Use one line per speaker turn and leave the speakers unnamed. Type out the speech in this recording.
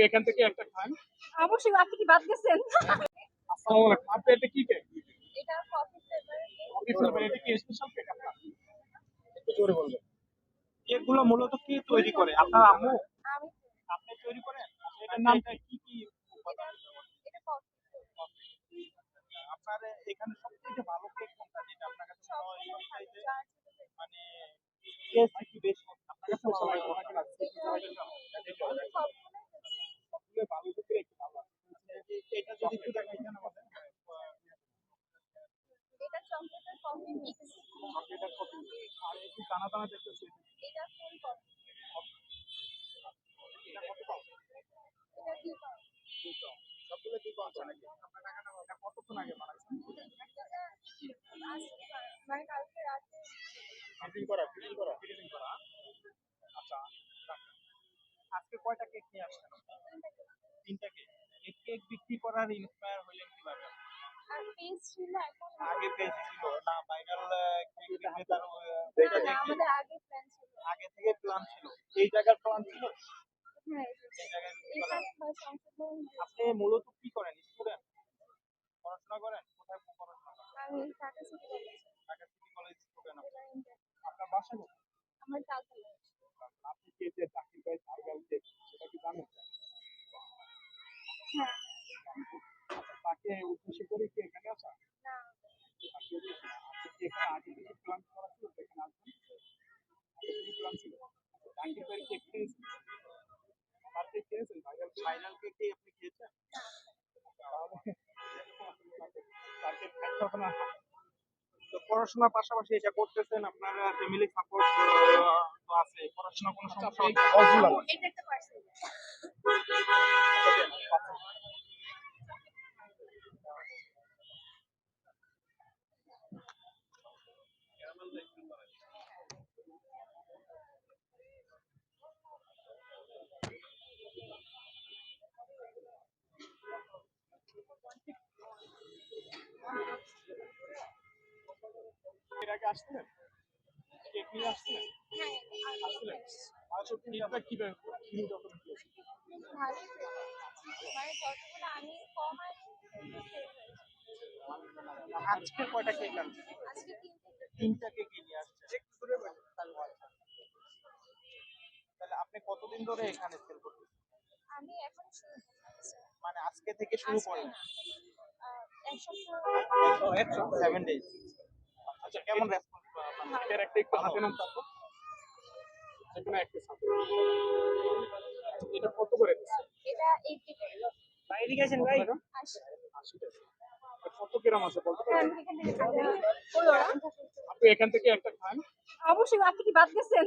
এখান থেকে একটা খান।
অবশ্যই আপনি কি বাদ গেছেন
আসসালামু আলাইকুম। আপনি এটা কি কেক
এটা কফি ফ্লেভার
কফি ফ্লেভার এটা কি স্পেশাল কেক আপনার? একটু জোরে বলবেন।
এগুলো মূলত কি তৈরি করে? আপনার আম্মু? আপনি তৈরি করেন? আচ্ছা, এটার নামটা কি কি
এটা কফি
আপনার এখানে সবথেকে ভালো কেক কোনটা? যেটা আপনার কাছে মনে সবচাইতে? টেস্ট কি বেশি আপনার কাছে ভালো লাগে কোনটা লাগছে সবগুলো ভালো দিকে একটু ভালো আছে এটা যদি একটু দেখাইতেন আমাদের
এটা চকলেটের কফি মিক্স
চকলেটের কফি আর এই যে দানা দানা দেখতেছি
এটা। ফুল কফি
এটা কত পাও
এটা দুই পাউন্ড।
সবগুলো কি পাওয়া যায় নাকি? আপনার টাকাটা এটা কতক্ষণ আগে বানাইছেন?
মানে কালকে রাতে।
ফিটিং করা ফিটিং করা। ফিটিং করা। আচ্ছা আজকে কয়টা কেক নিয়ে আসছেন আপনি? বিক্রি ইন্সপায়ার হলেন কীভাবে?
পেজ ছিল এখন
আগে পেজ ছিল না ভাইরাল
আমাদের আগে প্ল্যান ছিল।
আগে থেকে প্ল্যান ছিল। এই জায়গার প্ল্যান ছিল?
হ্যাঁ।
আপনি মূলত কি করেন স্টুডেন্ট পড়াশোনা করেন? কোথায় পড়াশোনা করেন?
আমি Dhaka city college
Dhaka city college student আপনার বাসা কোথায়?
আমার তালতলা
আপনি কি যে জাকির ভাই ভাইরাল সেটা কি জানেন?
হ্যাঁ
আচ্ছা উদ্দেশ্য করে কি এখানে আসা।
না
আপনি কি এখানে আগে থেকে প্ল্যান করা ছিল এখানে আসবেন আগে থেকে প্ল্যান ছিল জাকির ভাই কেক খেয়েছেন ভাইরাল ভাইরাল কি আপনি তো পড়াশোনার পাশাপাশি এটা করতেছেন আপনার ফ্যামিলি সাপোর্ট তো আছে। পড়াশোনা কোনো সমস্যা হচ্ছে না?
বলছিলাম
এটা একটা পার্সেল
এর আগে আসছিলেন? কেক নিয়ে আসছিলেন?
হ্যাঁ
আসছিলেন। আচ্ছা ফিডব্যাক কি রকম।
মানে।
আজকে কয়টা কেক আনছেন?
তিনটা
কেক নিয়ে বসে তাহলে আপনি কতদিন ধরে এখানে সেল করতেছেন?
আমি এখন শুরু
মানে আজকে থেকে শুরু করেন?
এক সপ্তাহ।
সেভেন ডেজ আচ্ছা কেমন রেসপন্স
এর একটা একটু হাতে নাম একটা সাথে এটা কত করে দিচ্ছে?
এটা এইটটি করে।
বাইরে গেছেন ভাই। টাকা আর কত গ্রাম আছে বলতে?
হ্যাঁ।
আপনি এখান থেকে একটা খান।
অবশ্যই আপনি কি বাদ গেছেন